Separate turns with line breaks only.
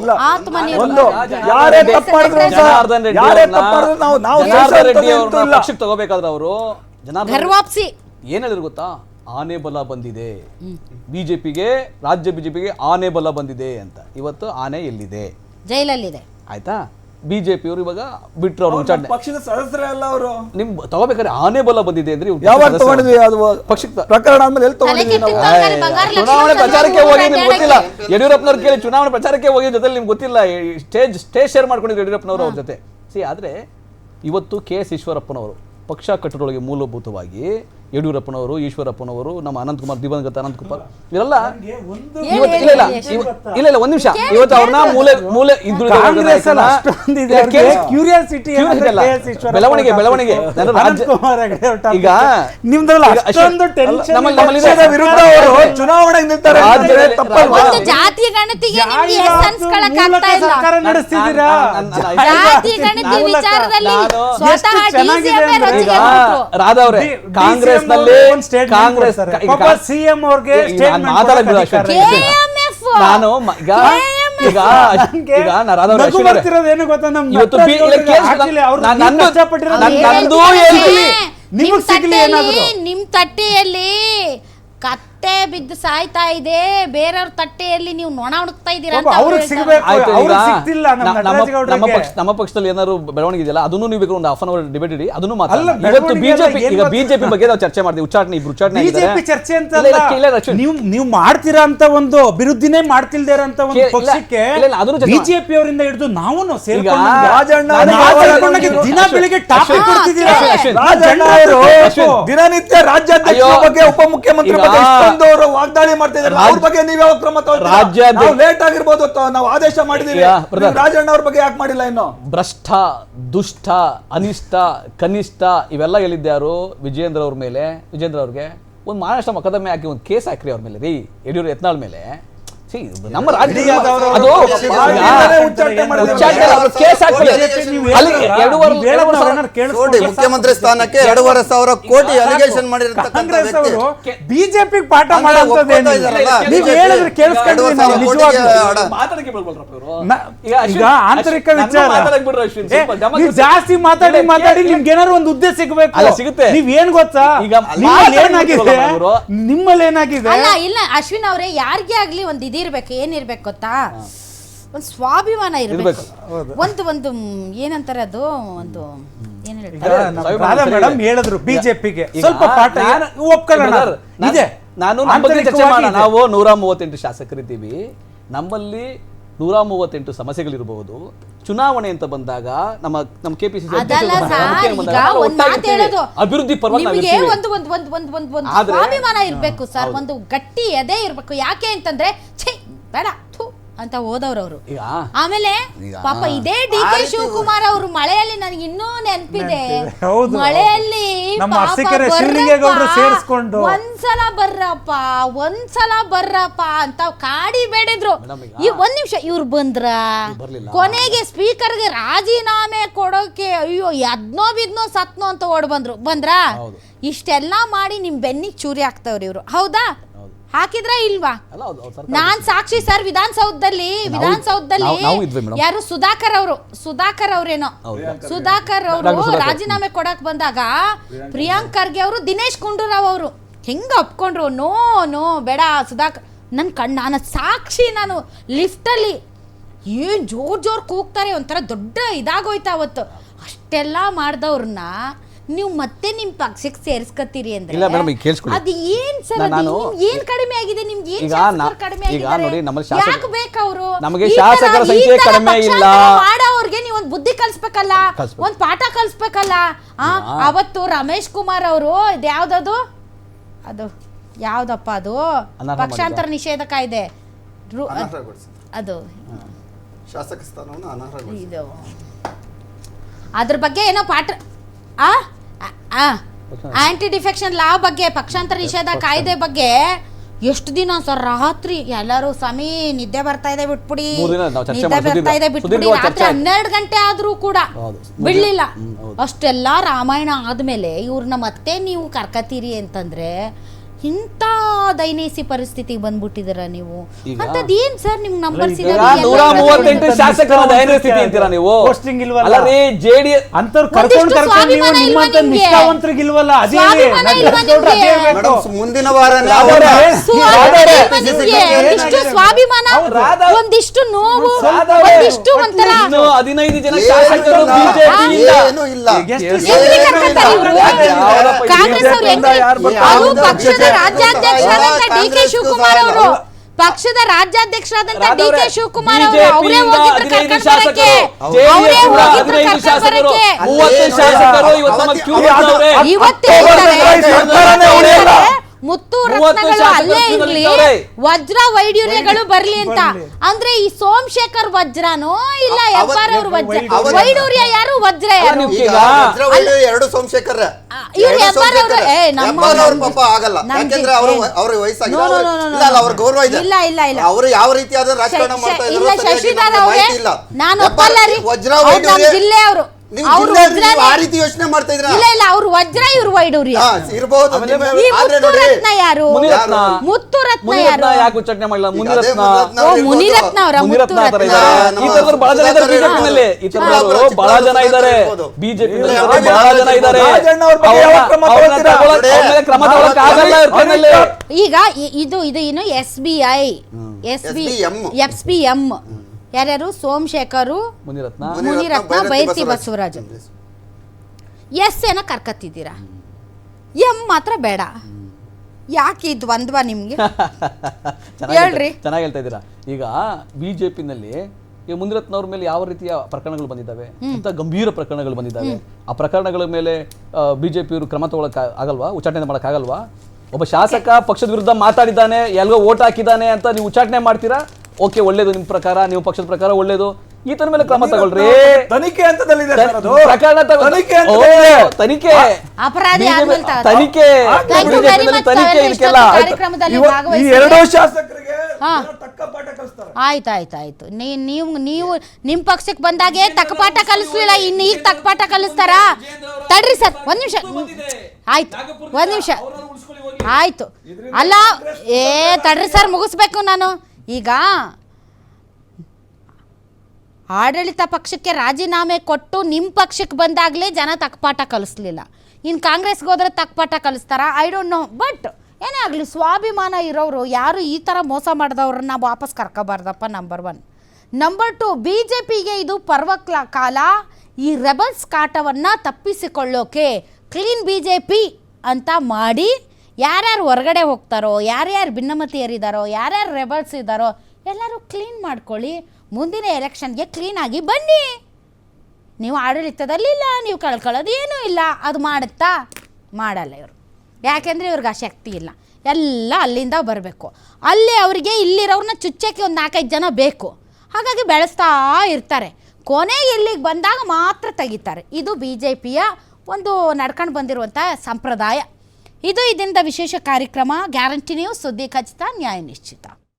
ಇಲ್ಲ. ಒಂದು. ಯಾರೇ ತಪ್ಪು ಮಾಡಿದ್ರು
ಜನಾರ್ದನ್ ರೆಡ್ಡಿ
ಯಾರೇ ತಪ್ಪು ಮಾಡಿದ್ರು ನಾವು ನಾವು
ಜನಾರ್ದನ್ ರೆಡ್ಡಿ ಅವ್ರನ್ನ. ಪಕ್ಷಕ್ಕೆ ತಗೋಬೇಕಾದ್ರೆ ಅವರು ಜನಾರ್ದನ್
ಗರ್ವಾಪ್ಸಿ
ಏನ್ ಹೇಳಿದ್ರು ಗೊತ್ತಾ? ಆನೆ ಬಲ ಬಂದಿದೆ. ಬಿಜೆಪಿಗೆ ರಾಜ್ಯ ಬಿಜೆಪಿಗೆ ಆನೆ ಬಲ ಬಂದಿದೆ ಅಂತ. ಇವತ್ತು ಆನೆ ಎಲ್ಲಿದೆ?
ಜೈಲಲ್ಲಿದೆ.
ಆಯ್ತಾ? ಬಿಜೆಪಿಯವರು ಇವಾಗ ಬಿಟ್ರು ಅವ್ರು ಉಚ್ಚಾಟನೆ
ಪಕ್ಷದ ಸದಸ್ಯರೇ ಎಲ್ಲ ಅವರು.
ನಿಮ್ ತಗೋಬೇಕಾದ್ರೆ ಆನೆ ಬಲ ಬಂದಿದೆ ಅಂದ್ರೆ ಇವ್ರು
ಯಾವಾಗ
ಸದಸ್ಯರು.
ತಗೊಂಡಿದ್ವಿ ಅದು?
ಪಕ್ಷಕ್ಕೆ ತ-
ಪ್ರಕರಣ ಆದ್ಮೇಲೆ ಎಲ್ಲಿ ತಗೊಂಡಿದ್ವಿ ನಾವು?
ಕೆಟ್ಟಿತ್ತು ಬಂಗಾರ ಲಕ್ಷ್ಮಣ
ಚುನಾವಣೆ ಪ್ರಚಾರಕ್ಕೆ ಹೋಗಿ ನಿಮ್ಗೆ ಗೊತ್ತಿಲ್ಲ. ಯಡಿಯೂರಪ್ಪನವ್ರು ಕೇಳಿ ಚುನಾವಣೆ ಪ್ರಚಾರಕ್ಕೆ ಹೋಗಿ ಜೊತೆಲಿ ನಿಮ್ಗೆ ಗೊತ್ತಿಲ್ಲ. ಸ್ಟೇಜ್ ಸ್ಟೇಜ್ ಶೇರ್ ಮಾಡ್ಕೊಂಡಿದ್ರು ಯಡಿಯೂರಪ್ಪನವರು ಅವ್ರ ಜೊತೆ. ಸಿ ಆದ್ರೆ ಇವತ್ತು ಕೆ ಎಸ್ ಈಶ್ವರಪ್ಪನವರು ಪಕ್ಷ ಕಟ್ಟಡೊಳಗೆ ಮೂಲಭೂತವಾಗಿ ಯಡಿಯೂರಪ್ಪನವರು ಈಶ್ವರಪ್ಪನವರು ನಮ್ಮ ಅನಂತಕುಮಾರ್ ದಿವಂಗತ ಅನಂತಕುಮಾರ್ ಇವರೆಲ್ಲ ಇವತ್ತು ಇಲ್ಲ ಇಲ್ಲ ಇವ- ಇಲ್ಲ ಇಲ್ಲ ಒಂದ್ ನಿಮಿಷ. ಇವತ್ತು ಅವ್ರನ್ನ ಮೂಲೆ ಮೂಲೆ ಹಿಂದುಳಿದ ವರ್ಗದ
ಕಾಂಗ್ರೆಸ್ ಅಲ್ಲಿ ಅಷ್ಟೊಂದು ಇದೆ ಅವ್ರಿಗೆ.
ಕೇಳಿಸ್-
ಕ್ಯೂರಿಯಾಸಿಟಿ
Curiosity ಅಲ್ಲ. ಬೆಳವಣಿಗೆ ಬೆಳವಣಿಗೆ. ನಾನು ರಾಜ್ಯ ಈಗ
ನಿಮ್ದ್ರಲ್ಲಿ
ಈಗ
ಅಷ್ಟೊಂದು
ಅಶ್ವಿನ್-
ಟೆನ್ಷನ್
ನಮ್ಮಲ್ಲಿ- ನಮ್ಮಲ್ಲಿ
ಪಕ್ಷದ ವಿರುದ್ಧ ಅವರು ಚುನಾವಣೆಗೆ ನಿಲ್ತಾರೆ
ರಾಜ್ಯದಲ್ಲಿ
ಅಂತಂದ್ರೆ ತಪ್ಪಲ್ವಾ?
ಒಂದು ಜಾತಿ ಗಣತಿಗೆ ನಿಮ್ಗೆ ಎಸ್ಸನ್ಸ್ಕೊಳಕ್ ಆಗ್ತಾ ಇಲ್ಲ.
ಸರ್ಕಾರ ನಡೆಸ್ತಿದ್ದೀರಾ?
ನಾನ್- ನಾನ್- ನಾನ್-
ಜಾತಿ ಗಣತಿ ವಿಚಾರದಲ್ಲಿ
ನಾನು
ಸ್ವತಃ
ಎಷ್ಟು ಚೆನ್ನಾಗಿದೆ
DCMA
ಅಂದ್ರೆ
ಈಗ
ಕೂತ್ರು.
ರಾಧಾ ಅವರೇ ಕಾಂಗ್ರೆಸ್ ನಲ್ಲಿ ಕಾಂಗ್ರೆಸ್
ಸಿಎಂ ಅವ್ರಿಗೆ
ನಾನು ಈಗ ಈಗ ಈಗ
ಏನು ಗೊತ್ತಾ? ನಮ್.
ನಿಮ್
ನಿಮಗ್ ಸಿಗ್ಲಿ
ತಟ್ಟೆಯಲ್ಲಿ
ಏನಾದ್ರು.
ನಿಮ್ ತಟ್ಟೆಯಲ್ಲಿ ಕತ್ತೆ ಬಿದ್ದು ಸಾಯ್ತಾ ಇದೆ ಬೇರೆಯವ್ರ ತಟ್ಟೆಯಲ್ಲಿ ನೀವು ನೊಣ ಹುಡುಕ್ತಾ ಇದ್ದೀರಾ ಅಂತ
ಪಾಪ
ಅವ್ರು
ಅವ್ರಿಗೆ
ಹೇಳ್ತಾರೆ.
ಸಿಗ್ಬೇಕು.
ಆಯ್ತು
ಅವ್ರಿಗೆ
ಈಗ
ಸಿಗ್ತಿಲ್ಲ ನಮ್ಮ
ನ- ನಮ್ಮ
ನಟರಾಜ್
ನಮ್ಮ
ಗೌಡ್ರಿಗೆ.
ಪಕ್ಷ ನಮ್ಮ ಪಕ್ಷದಲ್ಲಿ ಏನಾದ್ರು ಬೆಳವಣಿಗೆ ಇದೆಯಲ್ಲ ಅದನ್ನು ನೀವು ಬೇಕಾದ್ರೆ ಒಂದು ಹಾಫ್ ಅನ್ ಅವರ್ ಡಿಬೇಟ್ ಇಡಿ ಅದನ್ನು
ಅಲ್ಲ,
ಮಾತಾಡೋಣ ಇವತ್ತು
ಬೆಳವಣಿಗೆ ಅಲ್ಲ,
ಬಿಜೆಪಿ
ಏನ್
ಈಗ ಬಿಜೆಪಿ ಬಗ್ಗೆ ನಾವು ಚರ್ಚೆ ಮಾಡಿದ್ವಿ ಉಚ್ಚಾಟನೆ ಇಬ್ರು ಉಚ್ಚಾಟನೆ
ಬಿಜೆಪಿ
ಆಗಿದ್ದಾರೆ.
ಚರ್ಚೆ ಅಂತ
ಇಲ್ಲ, ಇಲ್ಲ, ಇಲ್ಲ, ಅಶ್ವಿನ್.
ನೀವು ನೀವು ಮಾಡ್ತೀರಾ ಅಂತ ಒಂದು ಅಭಿವೃದ್ಧಿನೇ ಮಾಡ್ತಿಲ್ದೇ ಇರೋಂತ ಒಂದು
ಇಲ್ಲ,
ಪಕ್ಷಕ್ಕೆ
ಇಲ್ಲ, ಇಲ್ಲ, ಅದನ್ನು ಚರ್ಚೆ
ಬಿಜೆಪಿ ಅವರಿಂದ ಹಿಡಿದು ನಾವು ಸೇರ್ಕೊಂಡು
ಈಗ
ರಾಜಣ್ಣ
ದಿನ
ಅಶ್ವಿನ್,
ಬೆಳಿಗ್ಗೆ ಟಾಪಿಕ್
ಅಶ್ವಿನ್,
ಕೊಡ್ತಿದ್ದೀರಾ
ಅಶ್ವಿನ್, ಅಶ್ವಿನ್.
ರಾಜಣ್ಣ ಅವರು
ಅಶ್ವಿನ್.
ದಿನನಿತ್ಯ ರಾಜ್ಯಾಧ್ಯಕ್ಷರ
ಅಯ್ಯೋ.
ಬಗ್ಗೆ ಉಪಮುಖ್ಯಮಂತ್ರಿ
ಈಗ
ಬಗ್ಗೆ ಇಷ್ಟೊಂದು ಅವರು ವಾಗ್ದಾಳಿ ಮಾಡ್ತಾ ಇದ್ದಾರೆ. ಅವ್ರ ಬಗ್ಗೆ ನೀವು ಯಾವ ಕ್ರಮ ರಾಜ್ಯ ಲೇಟ್ ಆಗಿರ್ಬೋದು ನಾವು ಆದೇಶ ಮಾಡಿದೀವಿ. ರಾಜಣ್ಣ ಅವ್ರ ಬಗ್ಗೆ ಯಾಕೆ ಮಾಡಿಲ್ಲ ಇನ್ನು?
ಭ್ರಷ್ಟ ದುಷ್ಟ ಅನಿಷ್ಟ ಕನಿಷ್ಠ ಇವೆಲ್ಲ ಹೇಳಿದ್ದೆ ಯಾರು? ವಿಜೇಂದ್ರ ಅವ್ರ ಮೇಲೆ. ವಿಜೇಂದ್ರ ಅವ್ರಿಗೆ ಒಂದು ಮಹಾರಾಷ್ಟ್ರ ಮೊಕದ್ದಮೆ ಹಾಕಿ ಒಂದು ಕೇಸ್ ಹಾಕ್ರಿ ಅವ್ರ ಮೇಲೆ ರೀ. ಯಡಿಯೂರು ಯತ್ನಾಳ್ ಮೇಲೆ. ನಮ್ಮ ರಾಜ್ಯ ಅದು ಕೇಸ್
ನೋಡಿ ಮುಖ್ಯಮಂತ್ರಿ ಸ್ಥಾನಕ್ಕೆ ಎರಡೂವರೆ ಸಾವಿರ ಕೋಟಿ ಅಲಿಗೇಷನ್ ಮಾಡಿರ್ತಕ್ಕಂಥ
ಕಾಂಗ್ರೆಸ್
ವ್ಯಕ್ತಿ.
ಬಿಜೆಪಿ ಪಾಠ ನೀವು ಹೇಳಿದ್ರೆ
ಈಗ
ಆಂತರಿಕ ವಿಚಾರ. ನೀವು ಜಾಸ್ತಿ ಮಾತಾಡಿ ಮಾತಾಡಿ ನಿಮ್ಗೆ ಏನಾದ್ರು ಒಂದು ಹುದ್ದೆ ಸಿಗಬೇಕು.
ಅಲ್ಲ, ಸಿಗುತ್ತೆ.
ನೀವ್ ಏನ್ ಗೊತ್ತಾ?
ಈಗ
ನಿಮ್ಮಲ್ಲಿ ಏನಾಗಿದೆ ನಿಮ್ಮಲ್ಲಿ ಏನಾಗಿದೆ
ಅಲ್ಲ ಇಲ್ಲ ಅಶ್ವಿನ್ ಅವರೇ ಯಾರಿಗೆ ಆಗ್ಲಿ ಒಂದ್ ಇದಿರ್ಬೇಕು ಏನಿರ್ಬೇಕು ಗೊತ್ತಾ? ಒಂದು ಸ್ವಾಭಿಮಾನ ಇರಬೇಕು. ಒಂದು ಒಂದು ಮ್, ಏನಂತಾರೆ ಅದು? ಒಂದು ಏನ್ ಹೇಳ್ತಾರೆ?
ರಾಧಾ ಮೇಡಮ್ ಹೇಳಿದ್ರು. ಬಿಜೆಪಿಗೆ.
ಈಗ
ಸ್ವಲ್ಪ ಪಾಠ
ನಾನು-
ಒಪ್ಕೊಳ್ಳೋಣ.
brother, ನಾನು-
ಇದೆ.
ನಾನು ನಮ್ಮ ಬಗ್ಗೆ ಚರ್ಚೆ
ಆಂತರಿಕವಾಗಿ
ಮಾಡೋಣ.
ಇದೆ.
ನಾವು ನೂರ ಮೂವತ್ತೆಂಟು ಶಾಸಕರಿದ್ದೀವಿ. ನಮ್ಮಲ್ಲಿ ನೂರ ಮೂವತ್ತೆಂಟು ಸಮಸ್ಯೆಗಳಿರಬಹುದು. ಚುನಾವಣೆ ಅಂತ ಬಂದಾಗ ನಮ್ಮ ನಮ್ಮ ಕೆಪಿಸಿಸಿ ಅಭಿವೃದ್ಧಿ ಪರವಾಗಿ ನಾವು
ಒಂದು ಒಂದು ಒಂದು ಒಂದು ಒಂದು ಒಂದು
ಆದ್ರೆ-
ಸ್ವಾಭಿಮಾನ ಇರ್ಬೇಕು ಸರ್ ಒಂದು ಗಟ್ಟಿ ಎದೆ ಇರಬೇಕು. ಯಾಕೆ ಅಂತಂದ್ರೆ ಛೇ ಬೇಡ. ಅಂತ ಹೋದವ್ರು
ಅವರು
ಆಮೇಲೆ ಪಾಪ ಇದೇ ಡಿ ಕೆ ಶಿವಕುಮಾರ್ ಅವರು ಮಳೆಯಲ್ಲಿ ನನಗೆ ಇನ್ನೂ ನೆನಪಿದೆ. ಮಳೆಯಲ್ಲಿ. ಒಂದ್ಸಲ ಬರ್ರಪ್ಪ ಒಂದ್ಸಲ ಬರ್ರಪ್ಪ ಅಂತ ಕಾಡಿ ಬೇಡಿದ್ರು. ಈ ಒಂದ್ ನಿಮಿಷ ಇವ್ರು ಬಂದ್ರ. ಕೊನೆಗೆ ಸ್ಪೀಕರ್ಗೆ ರಾಜೀನಾಮೆ ಕೊಡೋಕೆ ಅಯ್ಯೋ ಎದ್ನೋ ಬಿದ್ನೋ ಸತ್ನೋ ಅಂತ ಓಡ್ ಬಂದ್ರು. ಬಂದ್ರ?
ಇಷ್ಟೆಲ್ಲಾ
ಇಷ್ಟೆಲ್ಲ ಮಾಡಿ ನಿಮ್ ಬೆನ್ನಿಗೆ ಚೂರಿ ಹಾಕ್ತವ್ರಿ ಇವ್ರು. ಹೌದಾ? ಹಾಕಿದ್ರ ಇಲ್ವಾ?
ಅಲ್ಲ,
ನಾನ್ ಸಾಕ್ಷಿ ಸರ್ ವಿಧಾನಸೌಧದಲ್ಲಿ ವಿಧಾನಸೌಧದಲ್ಲಿ. ಯಾರು ಸುಧಾಕರ್ ಅವರು ಸುಧಾಕರ್ ಅವ್ರೇನೋ? ಸುಧಾಕರ್ ಅವರು ರಾಜೀನಾಮೆ ಕೊಡಕ್ ಬಂದಾಗ ಪ್ರಿಯಾಂಕರ್ಗೆ ಅವರು ದಿನೇಶ್ ಗುಂಡೂರಾವ್ ಅವರು. ಹೆಂಗ ಒಪ್ಕೊಂಡ್ರು? ನೋ ನೋ ಬೇಡ ಸುಧಾಕರ್. ನನ್ನ ಕಣ್ಣು ನಾನು ಸಾಕ್ಷಿ ನಾನು ಲಿಫ್ಟಲ್ಲಿ ಏನ್ ಜೋರ್ ಜೋರ್ ಕೂಗ್ತಾರೆ ಒಂಥರ ದೊಡ್ಡ ಇದಾಗೋಯ್ತು ಅವತ್ತು. ಅಷ್ಟೆಲ್ಲ ಮಾಡ್ದವ್ರನ್ನ ನೀವು ಮತ್ತೆ ನಿಮ್ ಪಕ್ಷಕ್ಕೆ ಸೇರಿಸ್ಕೊತೀರಿ ಅಂದ್ರೆ?
ಇಲ್ಲ ಮೇಡಮ್, ಈಗ ಕೇಳಿಸ್ಕೊಳ್ಳಿ.
ಅದು ಏನ್ ಸರ್ ಅದು?
ನಾನು-
ನಿಮ್ಗೆ ಏನ್ ಕಡಿಮೆ ಆಗಿದೆ? ನಿಮ್ಗೆ ಏನ್
ಈಗ
ಶಾಸಕರು
ನಾ-
ಕಡಿಮೆ
ಈಗ
ಆಗಿದ್ದಾರೆ?
ನೋಡಿ, ನಮ್ಮಲ್ಲಿ ಶಾಸಕ-
ಯಾಕ್ ಬೇಕು ಅವ್ರು?
ನಮಗೆ ಶಾಸಕರ ಸಂಖ್ಯೆ ಕಡಿಮೆ ಇಲ್ಲ.
ಮಾಡೋರ್ಗೆ ನೀವು ಒಂದ್ ಬುದ್ಧಿ ಕಲಿಸ್ಬೇಕಲ್ಲ?
ಕಲಿಸ್ಬೇಕು.
ಒಂದ್ ಪಾಠ ಕಲಿಸ್ಬೇಕಲ್ಲ? ಆ, ಅವತ್ತು ರಮೇಶ್ ಕುಮಾರ್ ಅವರು ಇದ್ಯಾವ್ದದು ಅದು ಯಾವ್ದಪ್ಪ ಅದು?
ಅನರ್ಹ
ಪಕ್ಷಾಂತರ ನಿಷೇಧ ಕಾಯ್ದೆ. ರು- ಅದ್- ಅದು
ಶಾಸಕ ಸ್ಥಾನವನ್ನು ಅನರ್ಹಗೊಳಿಸಿ
ಇದು. ಅದ್ರ ಬಗ್ಗೆ ಏನೋ ಪಾಠ ಆ? ಆಂಟಿ ಡಿಫೆಕ್ಷನ್ ಲಾ ಬಗ್ಗೆ ಪಕ್ಷಾಂತರ ನಿಷೇಧ ಕಾಯ್ದೆ ಬಗ್ಗೆ ಎಷ್ಟು ದಿನ ಸರ್? ರಾತ್ರಿ ಎಲ್ಲರೂ ಸ್ವಾಮಿ ನಿದ್ದೆ ಬರ್ತಾ ಇದೆ ಬಿಟ್ಬಿಡಿ. ನಿದ್ದೆ ಬರ್ತಾ ಇದೆ ಬಿಟ್ಬಿಡಿ. ರಾತ್ರಿ. ಹನ್ನೆರಡು ಗಂಟೆ ಆದ್ರೂ ಕೂಡ. ಬಿಡ್ಲಿಲ್ಲ. ಅಷ್ಟೆಲ್ಲ ರಾಮಾಯಣ ಆದ್ಮೇಲೆ ಇವ್ರನ್ನ ಮತ್ತೆ ನೀವು ಕರ್ಕತೀರಿ ಅಂತಂದ್ರೆ ಇಂಥ ದೈನೇಸಿ ಪರಿಸ್ಥಿತಿಗೆ ಬಂದ್ಬಿಟ್ಟಿದ್ದೀರ ನೀವು? ಅಂತದೇನ್ ಸರ್ ನಿಮ್ ನಂಬರ್
ಈಗ
ಈಗ ನೂರ ಮೂವತ್ತೆಂಟು ಶಾಸಕರ ದಯನೀಯ ಸ್ಥಿತಿ ಅಂತೀರಾ ನೀವು?
ಇಲ್ವಲ್ಲ?
ಅಲ್ಲ ರೀ ಜೆಡಿ
ಅಂತವ್ರು
ಒಂದಿಷ್ಟು
ಕರ್ಕೊಂಡು ಕರ್ಕೊಂಡು ನೀವು
ಸ್ವಾಭಿಮಾನ ಇಲ್ವಾ
ನಿಮ್ಮಂತ
ನಿಮ್ಗೆ?
ನಿಷ್ಠಾವಂತರಿಗಿಲ್ವಲ್ಲ ಅದೇ
ಸ್ವಾಭಿಮಾನ ಇಲ್ವಾ ನಿಮ್ಗೆ?
ಮೇಡಮ್ ಮುಂದಿನ
ವಾರ
ಒಂದಿಷ್ಟು ಸ್ವಾಭಿಮಾನ ಒಂದಿಷ್ಟು ನೋವು ಒಂದಿಷ್ಟು ಒಂಥರ
ಇನ್ನು ಹದಿನೈದು ಜನ
ಏನೂ
ಶಾಸಕರು
ಇಲ್ಲ.
ಬಿಜೆಪಿಯಿಂದ
ಏನೂ ಇಲ್ಲ.
ಎಷ್ಟು
ಎಲ್ಲಿ ಕರ್ಕೊತಾರೆ ಇವ್ರು? ಕಾಂಗ್ರೆಸ್ ಅವ್ರು ಅದು ಪಕ್ಷದ
ಪಕ್ಷ
ರಾಜ್ಯಾಧ್ಯಕ್ಷರಾದಂತ ಡಿ ಕೆ ಶಿವಕುಮಾರ್ ಅವರು ಪಕ್ಷದ ರಾಜ್ಯಾಧ್ಯಕ್ಷರಾದಂತ ಡಿ ಕೆ ಶಿವಕುಮಾರ್ ಅವರು ಅವರೇ ಹೋಗಿದ್ರು
ಕರ್ನಾಟಕಕ್ಕೆ
ಅವರೇ ಹೋಗಿದ್ರು
ಇವತ್ತು.
ಇವತ್ತೇ ಮುತ್ತು ರತ್ನಗಳು ಅಲ್ಲೇ ಇರ್ಲಿ. ವಜ್ರ ವೈಡೂರ್ಯಗಳು ಬರ್ಲಿ ಅಂತ. ಅಂದ್ರೆ ಈ ಸೋಮಶೇಖರ್ ವಜ್ರನೋ ಇಲ್ಲ
ಎಫ್ಆರ್
ಹೆಬ್ಬಾರ್ ಅವ್ರ ವಜ್ರ? ವೈಡೂರ್ಯ ಯಾರು ವಜ್ರ ಯಾರು?
ಎರಡು ಸೋಮಶೇಖರ್
ಆ, ಇವ್ರು ಹೆಬ್ಬಾರ್ ಅವ್ರು- ಏ, ನಮ್ಮ-
ಅವ್ರ ಪಾಪ ಆಗಲ್ಲ. ಯಾಕೆಂದ್ರೆ ಅವರು ಅವ್ರ ವಯಸ್ಸಾಗಿದೆ. ಇಲ್ಲ ಅವ್ರ ಗೌರವ ಇದೆ.
ಇಲ್ಲ, ಇಲ್ಲ, ಇಲ್ಲ.
ಅವರು ಯಾವ ರೀತಿಯಾದ ರಾಜಕಾರಣ ಮಾಡ್ತಾ
ಇಲ್ಲ ಶಶಿಧರ್ ಅವ್ರೆ ನಾನು ಒಪ್ಪಲ್ಲ ರೀ.
ವಜ್ರ ವೈಡೂರ್ಯ
ಜಿಲ್ಲೆ ಅವರು
ನೀವು
ಅವ್ರು
ಜಿಲ್ಲೆ ನೀವು ಆ ರೀತಿ ಯೋಚನೆ ಮಾಡ್ತಾ ಇದ್ರ
ಇಲ್ಲ ಇಲ್ಲ ಅವ್ರು ವಜ್ರ ಇವ್ರು ವೈಡೂರ್ಯ
ಹಾ ಇರಬಹುದು
ಈ ಮುತ್ತುರತ್ನ ಯಾರು?
ಮುನಿರತ್ನ
ಮುತ್ತು ರತ್ನ
ಮುನಿರತ್ನ
ಯಾರು?
ಯಾಕೆ ಉಚ್ಚಾಟನೆ ಮಾಡಿಲ್ಲ?
ಅದೇ
ಮುನಿರತ್ನ
ಮುನಿರತ್ನ
ಓ ಮುನಿರತ್ನ ಅವರ ಮುತ್ತು
ಮುನಿರತ್ನ ಆ ಥರ
ರತ್ನ.
ಇದ್ದಾರೆ.
ನಮ್ಮ
ಈ ಥರದವ್ರು ಬಹಳ ಜನ ಇದ್ದಾರೆ
ಸುಧಾಕರ್
ಬಿಜೆಪಿನಲ್ಲಿ ಈ
ಚಿಕ್ಕಬಳ್ಳಾಪುರ,
ಬಹಳ ಜನ
ಚಿಕ್ಕಬಳ್ಳಾಪುರ
ಇದ್ದಾರೆ.
ಇರ್ಬೋದು.
ಬಿಜೆಪಿ
ಇಲ್ಲ,
ಬಹಳ ಜನ ಇದ್ದಾರೆ.
ರಾಜಣ್ಣ ಅವ್ರ ಬಗ್ಗೆ ಯಾವ ಕ್ರಮ ತಗೊಳ್ತೀರಾ?
ಅವ್ರ ಕ್ರಮ ತಗೊಳಕ್ ಆಗಲ್ಲ ಇವ್ರ ಕೈನಲ್ಲಿ.
ಈಗ ಇ- ಇದು ಇದು ಏನು S B I S B
SBM.
F B M ಯಾರ್ಯಾರು? ಸೋಮಶೇಖರು
ಮುನಿರತ್ನ.
ಮುನಿರತ್ನ
ಬೈರತಿ ಬಸವರಾಜ್.
ಎಸ್ ಏನ ಕರ್ಕತ್ತಿದ್ದೀರಾ? ಎಂ ಮಾತ್ರ ಬೇಡ. ಯಾಕೆ ಈ ದ್ವಂದ್ವ ನಿಮ್ಗೆ?
ಚೆನ್ನಾಗಿ
ಹೇಳ್ರಿ.
ಚೆನ್ನಾಗಿ ಹೇಳ್ತಾ ಇದ್ದೀರಾ? ಈಗ ಪಿನಲ್ಲಿ ಈಗ ಮುನಿರತ್ನವ್ರ ಮೇಲೆ ಯಾವ ರೀತಿಯ ಪ್ರಕರಣಗಳು ಬಂದಿದ್ದಾವೆ? ಅಂತ ಗಂಭೀರ ಪ್ರಕರಣಗಳು ಬಂದಿದ್ದಾವೆ. ಆ ಪ್ರಕರಣಗಳ ಮೇಲೆ ಬಿಜೆಪಿಯವರು ಕ್ರಮ ತಗೊಳಕ್ ಆಗಲ್ವಾ? ಉಚ್ಚಾಟನೆ ಮಾಡಕ್ ಆಗಲ್ವಾ? ಒಬ್ಬ ಶಾಸಕ ಪಕ್ಷದ ವಿರುದ್ಧ ಮಾತಾಡಿದ್ದಾನೆ ಎಲ್ಗೋ ಓಟ್ ಹಾಕಿದ್ದಾನೆ ಅಂತ ನೀವು ಉಚ್ಚಾಟನೆ ಮಾಡ್ತೀರಾ? ಓಕೆ ಒಳ್ಳೇದು ನಿಮ್ ಪ್ರಕಾರ ನೀವು ಪಕ್ಷದ ಪ್ರಕಾರ ಒಳ್ಳೇದು. ಈ ತರ ಮೇಲೆ ಕ್ರಮ ತಗೊಳ್ರಿ.
ತನಿಖೆ ಹಂತದಲ್ಲಿದೆ ಸರ್ ಅದು.
ಪ್ರಕರಣ ತಗೊ-
ತನಿಖೆ
ಓ, ತನಿಖೆ.
ಅಪರಾಧಿ
BJP
ಆದ್ಮೇಲೆ ತ-
ತನಿಖೆ
Thank you very much,
ತನಿಖೆ
ತಾವೆಲ್ಲ
ಇದಕ್ಕೆಲ್ಲ
ಇಷ್ಟೊತ್ತು
ಆಯ್ತು.
ಕಾರ್ಯಕ್ರಮದಲ್ಲಿ
ಇವ- ಈ
ಭಾಗವಹಿಸಿದ್ದೀರಿ.
ಎರಡೂ ಶಾಸಕರಿಗೆ
ಹಾ.
ತಕ್ಕ ಪಾಠ ಕಲಿಸ್ತಾರೆ.
ಆಯ್ತು ಆಯ್ತು ಆಯ್ತು. ನೀ- ನೀವು ನೀವು ನಿಮ್ಮ ಪಕ್ಷಕ್ಕೆ ಬಂದಾಗೆ ತಕ್ಕಪಾಠ ಕಲಿಸ್ಲಿಲ್ಲ ಇನ್ನು ಈಗ ತಕ್ಕಪಾಠ ಕಲಿಸ್ತಾರಾ? ತಡ್ರಿ ಸರ್ ಒಂದ್ ನಿಮಿಷ. ಆಯ್ತು ಒಂದ್ ನಿಮಿಷ. ಆಯ್ತು. ಅಲ್ಲ ಏ ತಡ್ರಿ ಸರ್ ಮುಗಿಸ್ಬೇಕು ನಾನು. ಈಗ ಆಡಳಿತ ಪಕ್ಷಕ್ಕೆ ರಾಜೀನಾಮೆ ಕೊಟ್ಟು ನಿಮ್ಮ ಪಕ್ಷಕ್ಕೆ ಬಂದಾಗಲೇ ಜನ ತಕ್ಕಪಾಠ ಕಲಿಸ್ಲಿಲ್ಲ. ಇನ್ನು ಕಾಂಗ್ರೆಸ್ಗೆ ಹೋದ್ರೆ ತಕ್ಕಪಾಠ ಕಲಿಸ್ತಾರಾ? ಐ ಡೋಂಟ್ ನೋ ಬಟ್ ಏನೇ ಆಗಲಿ, ಸ್ವಾಭಿಮಾನ ಇರೋರು ಯಾರು ಈ ಥರ ಮೋಸ ಮಾಡಿದವ್ರನ್ನ ವಾಪಸ್ ಕರ್ಕೋಬಾರ್ದಪ್ಪ number one number two B J ಪಿಗೆ ಇದು ಪರ್ವ ಕ್ಲ- ಕಾಲ. ಈ ರೆಬಲ್ಸ್ ಕಾಟವನ್ನು ತಪ್ಪಿಸಿಕೊಳ್ಳೋಕೆ ಕ್ಲೀನ್ ಬಿ ಜೆ ಪಿ ಅಂತ ಮಾಡಿ ಯಾರ್ಯಾರು ಹೊರಗಡೆ ಹೋಗ್ತಾರೋ, ಯಾರ್ಯಾರು ಭಿನ್ನಮತೀಯರಿದ್ದಾರೋ ಯಾರ್ಯಾರು ರೆಬಲ್ಸ್ ಇದ್ದಾರೋ ಎಲ್ಲರೂ ಕ್ಲೀನ್ ಮಾಡ್ಕೊಳ್ಳಿ. ಮುಂದಿನ ಎಲೆಕ್ಷನ್ಗೆ ಕ್ಲೀನಾಗಿ ಬನ್ನಿ. ನೀವು ಆಡಳಿತದಲ್ಲಿ ಇಲ್ಲ, ನೀವು ಕಳ್ಕೊಳ್ಳೋದು ಏನೂ ಇಲ್ಲ. ಅದು ಮಾಡುತ್ತಾ? ಮಾಡಲ್ಲ ಇವರು. ಯಾಕೆಂದರೆ ಇವ್ರಿಗೆ ಆ ಶಕ್ತಿ ಇಲ್ಲ. ಎಲ್ಲ ಅಲ್ಲಿಂದ ಬರಬೇಕು. ಅಲ್ಲಿ ಅವರಿಗೆ ಇಲ್ಲಿರೋರನ್ನ ಚುಚ್ಚಕ್ಕೆ ಒಂದು ನಾಲ್ಕೈದು ಜನ ಬೇಕು. ಹಾಗಾಗಿ ಬೆಳೆಸ್ತಾ ಇರ್ತಾರೆ. ಕೊನೆಗೆ ಇಲ್ಲಿಗೆ ಬಂದಾಗ ಮಾತ್ರ ತೆಗಿತಾರೆ. ಇದು ಬಿ ಜೆ ಪಿಯ ಒಂದು ನಡ್ಕೊಂಡು ಬಂದಿರುವಂಥ ಸಂಪ್ರದಾಯ. ಇದು ಇದರಿಂದ ವಿಶೇಷ ಕಾರ್ಯಕ್ರಮ. ಗ್ಯಾರಂಟಿ ನ್ಯೂಸ್ ಸುದ್ದಿ ಖಚಿತ. ನ್ಯಾಯ ನಿಶ್ಚಿತ.